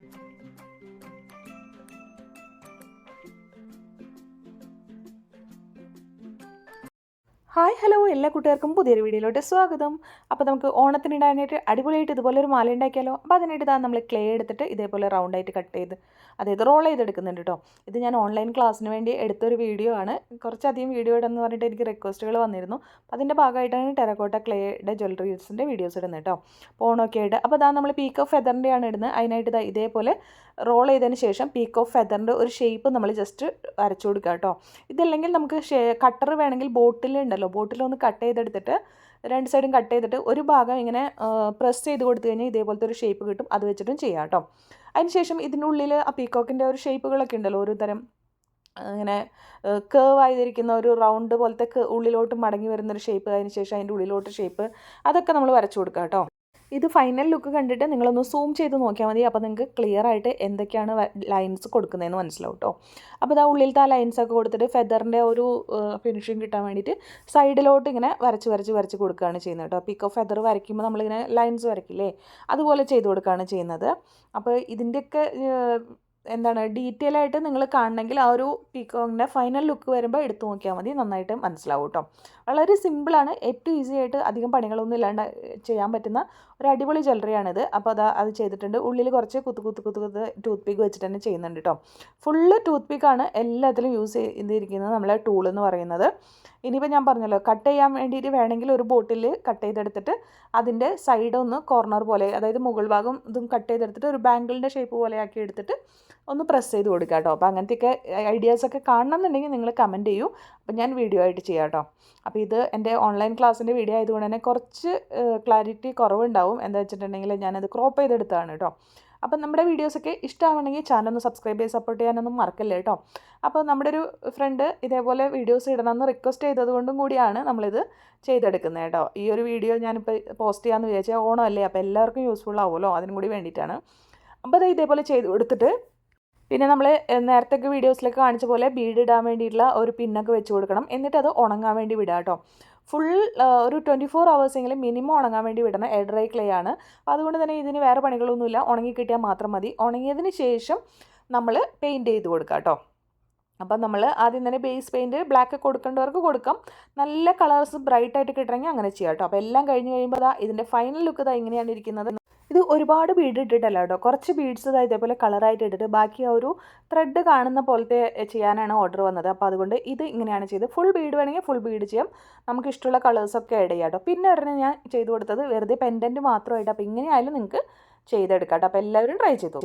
Música hi hello എല്ലാ കൂട്ടുകാർക്കും പുതിയൊരു വീഡിയോയിലോട്ട് സ്വാഗതം. അപ്പോൾ നമുക്ക് ഓണത്തിനിടാനായിട്ട് അടിപൊളിയായിട്ട് ഇതുപോലെ ഒരു മാല ഉണ്ടാക്കിയാലോ? അപ്പോൾ അതിനായിട്ട് ഇതാ നമ്മൾ ക്ലേ എടുത്തിട്ട് ഇതേപോലെ റൗണ്ട് ആയിട്ട് കട്ട് ചെയ്ത് അതായത് റോൾ ചെയ്തെടുക്കുന്നുണ്ട് കേട്ടോ ഇത് ഞാൻ ഓൺലൈൻ ക്ലാസ്സിന് വേണ്ടി എടുത്തൊരു വീഡിയോ ആണ്. കുറച്ചധികം വീഡിയോ ഇടുന്നു പറഞ്ഞിട്ട് എനിക്ക് റിക്വസ്റ്റുകൾ വന്നിരുന്നു. അപ്പോൾ അതിന്റെ ഭാഗമായിട്ടാണ് ടെറക്കോട്ട ക്ലേയുടെ ജ്വല്ലറീസിന്റെ വീഡിയോസ് ഇടുന്നത് കേട്ടോ അപ്പോൾ ഓണമൊക്കെ ആയിട്ട് അപ്പോൾ അതാ നമ്മൾ പീക്ക് ഓഫ് ഫെദറിന്റെയാണ് ഇടുന്നത്. അതിനായിട്ട് ഇതാ ഇതേപോലെ റോൾ ചെയ്തതിന് ശേഷം പീക്ക് ഓഫ് ഫെദറിന്റെ ഒരു ഷേപ്പ് നമ്മൾ ജസ്റ്റ് വരച്ചു കൊടുക്കുക കേട്ടോ ഇതല്ലെങ്കിൽ നമുക്ക് കട്ടർ വേണമെങ്കിൽ ബോട്ടിൽ ബോട്ടിലൊന്ന് കട്ട് ചെയ്തെടുത്തിട്ട് രണ്ട് സൈഡും കട്ട് ചെയ്തിട്ട് ഒരു ഭാഗം ഇങ്ങനെ പ്രസ് ചെയ്ത് കൊടുത്തു കഴിഞ്ഞാൽ ഇതേപോലത്തെ ഒരു ഷേപ്പ് കിട്ടും. അത് വെച്ചിട്ടും ചെയ്യാം കേട്ടോ. അതിനുശേഷം ഇതിനുള്ളിൽ ആ പീക്കോക്കിന്റെ ഒരു ഷേപ്പുകളൊക്കെ ഉണ്ടല്ലോ ഒരു തരം ഇങ്ങനെ കേവ് ആയിരിക്കുന്ന ഒരു റൗണ്ട് പോലത്തെ ഉള്ളിലോട്ട് മടങ്ങി വരുന്നൊരു ഷേപ്പ് അതിന് ശേഷം അതിന്റെ ഉള്ളിലോട്ട് ഷേപ്പ് അതൊക്കെ നമ്മൾ വരച്ചു കൊടുക്കുക കേട്ടോ. ഇത് ഫൈനൽ ലുക്ക് കണ്ടിട്ട് നിങ്ങളൊന്ന് സൂം ചെയ്ത് നോക്കിയാൽ മതി. അപ്പോൾ നിങ്ങൾക്ക് ക്ലിയർ ആയിട്ട് എന്തൊക്കെയാണ് ലൈൻസ് കൊടുക്കുന്നതെന്ന് മനസ്സിലാവും കേട്ടോ അപ്പോൾ ഇതാ ഉള്ളിലത്തെ ആ ലൈൻസ് ഒക്കെ കൊടുത്തിട്ട് ഫെദറിന്റെ ഒരു ഫിനിഷിങ് കിട്ടാൻ വേണ്ടിയിട്ട് സൈഡിലോട്ട് ഇങ്ങനെ വരച്ച് വരച്ച് വരച്ച് കൊടുക്കുകയാണ് ചെയ്യുന്നത് കേട്ടോ പിക്ക് ഫെദർ വരയ്ക്കുമ്പോൾ നമ്മളിങ്ങനെ ലൈൻസ് വരയ്ക്കില്ലേ? അതുപോലെ ചെയ്ത് കൊടുക്കുകയാണ് ചെയ്യുന്നത്. അപ്പോൾ ഇതിന്റെയൊക്കെ എന്താണ് ഡീറ്റെയിൽ ആയിട്ട് നിങ്ങൾ കാണണമെങ്കിൽ ആ ഒരു പീക്കോങ്ങിന്റെ ഫൈനൽ ലുക്ക് വരുമ്പോൾ എടുത്തു നോക്കിയാൽ മതി. നന്നായിട്ട് മനസ്സിലാവും കേട്ടോ വളരെ സിമ്പിളാണ് ഏറ്റവും ഈസി ആയിട്ട് അധികം പണികളൊന്നും ഇല്ലാണ്ട് ചെയ്യാൻ പറ്റുന്ന ഒരു അടിപൊളി ജ്വല്ലറിയാണിത് അപ്പോൾ അത് അത് ചെയ്തിട്ടുണ്ട്. ഉള്ളിൽ കുറച്ച് കുത്തു കുത്തു കുത്തു കുത്ത് ടൂത്ത് പിക്ക് വെച്ചിട്ട് തന്നെ ചെയ്യുന്നുണ്ട് കേട്ടോ ഫുള്ള് ടൂത്ത് പിക്കാണ് എല്ലാത്തിലും യൂസ് ചെയ്തിരിക്കുന്നത് നമ്മളെ ടൂൾ എന്ന് പറയുന്നത്. ഇനിയിപ്പോൾ ഞാൻ പറഞ്ഞല്ലോ കട്ട് ചെയ്യാൻ വേണ്ടിയിട്ട് വേണമെങ്കിൽ ഒരു ബോട്ടിൽ കട്ട് ചെയ്തെടുത്തിട്ട് അതിന്റെ സൈഡ് ഒന്ന് കോർണർ പോലെ അതായത് മുകൾ ഭാഗം ഇതും കട്ട് ചെയ്തെടുത്തിട്ട് ഒരു ബാംഗിളിന്റെ ഷേപ്പ് പോലെ ആക്കി എടുത്തിട്ട് ഒന്ന് പ്രസ് ചെയ്ത് കൊടുക്കുക കേട്ടോ അപ്പോൾ അങ്ങനത്തെയൊക്കെ ഐഡിയാസൊക്കെ കാണണം എന്നുണ്ടെങ്കിൽ നിങ്ങൾ കമന്റ് ചെയ്യൂ. അപ്പോൾ ഞാൻ വീഡിയോ ആയിട്ട് ചെയ്യാം കേട്ടോ അപ്പോൾ ഇത് എന്റെ ഓൺലൈൻ ക്ലാസ്സിന്റെ വീഡിയോ ആയതുകൊണ്ട് തന്നെ കുറച്ച് ക്ലാരിറ്റി കുറവുണ്ടാവും. എന്താ വെച്ചിട്ടുണ്ടെങ്കിൽ ഞാനത് ക്രോപ്പ് ചെയ്തെടുത്താണ് കേട്ടോ അപ്പം നമ്മുടെ വീഡിയോസൊക്കെ ഇഷ്ടമാണെങ്കിൽ ചാനൽ ഒന്ന് സബ്സ്ക്രൈബ് ചെയ്ത് സപ്പോർട്ട് ചെയ്യാനൊന്നും മറക്കല്ലേ കേട്ടോ അപ്പോൾ നമ്മുടെ ഒരു ഫ്രണ്ട് ഇതേപോലെ വീഡിയോസ് ഇടണമെന്ന് റിക്വസ്റ്റ് ചെയ്തതുകൊണ്ടും കൂടിയാണ് നമ്മളിത് ചെയ്തെടുക്കുന്നത് കേട്ടോ ഈ ഒരു വീഡിയോ ഞാനിപ്പോൾ പോസ്റ്റ് ചെയ്യാമെന്ന് വിചാരിച്ചാൽ ഓണമല്ലേ? അപ്പോൾ എല്ലാവർക്കും യൂസ്ഫുൾ ആവുമല്ലോ? അതിനും കൂടി വേണ്ടിയിട്ടാണ്. അപ്പോൾ ഇതേപോലെ ചെയ്ത് കൊടുത്തിട്ട് പിന്നെ നമ്മൾ നേരത്തെ വീഡിയോസിലൊക്കെ കാണിച്ച പോലെ ബീഡ് ഇടാൻ വേണ്ടിയിട്ടുള്ള ഒരു പിന്നൊക്കെ വെച്ച് കൊടുക്കണം. എന്നിട്ട് അത് ഉണങ്ങാൻ വേണ്ടി വിടുക കേട്ടോ ഫുൾ ഒരു ട്വന്റി ഫോർ അവേഴ്സെങ്കിലും മിനിമം ഉണങ്ങാൻ വേണ്ടി വിടണം. എയർ ഡ്രൈ ക്ലേ ആണ്. അതുകൊണ്ട് തന്നെ ഇതിന് വേറെ പണികളൊന്നുമില്ല. ഉണങ്ങി കിട്ടിയാൽ മാത്രം മതി. ഉണങ്ങിയതിന് ശേഷം നമ്മൾ പെയിന്റ് ചെയ്ത് കൊടുക്കുക കേട്ടോ അപ്പം നമ്മൾ ആദ്യം തന്നെ ബേസ് പെയിന്റ് ബ്ലാക്ക് കൊടുക്കേണ്ടവർക്ക് കൊടുക്കാം. നല്ല കളേഴ്സ് ബ്രൈറ്റ് ആയിട്ട് കിട്ടണമെങ്കിൽ അങ്ങനെ ചെയ്യാം കേട്ടോ അപ്പോൾ എല്ലാം കഴിഞ്ഞ് കഴിയുമ്പോൾ ഇതിന്റെ ഫൈനൽ ലുക്ക് ഇതാ ഇങ്ങനെയാണ് ഇരിക്കുന്നത്. ഇത് ഒരുപാട് ബീഡ് ഇട്ടിട്ടല്ല കേട്ടോ. കുറച്ച് ബീഡ്സ് ഇതാ ഇതേപോലെ കളറായിട്ട് ഇട്ടിട്ട് ബാക്കി ആ ഒരു ത്രെഡ് കാണുന്ന പോലത്തെ ചെയ്യാനാണ് ഓർഡർ വന്നത്. അപ്പോൾ അതുകൊണ്ട് ഇത് ഇങ്ങനെയാണ് ചെയ്ത് ഫുൾ ബീഡ് വേണമെങ്കിൽ ഫുൾ ബീഡ് ചെയ്യാം. നമുക്ക് ഇഷ്ടമുള്ള കളേഴ്സൊക്കെ ആഡ് ചെയ്യാം കേട്ടോ. പിന്നെ ഉടനെ ഞാൻ ചെയ്ത് കൊടുത്തത് വെറുതെ പെൻഡന്റ് മാത്രമായിട്ട്. അപ്പോൾ ഇങ്ങനെയായാലും നിങ്ങൾക്ക് ചെയ്തെടുക്കാം കേട്ടോ. അപ്പോൾ എല്ലാവരും ട്രൈ ചെയ്തു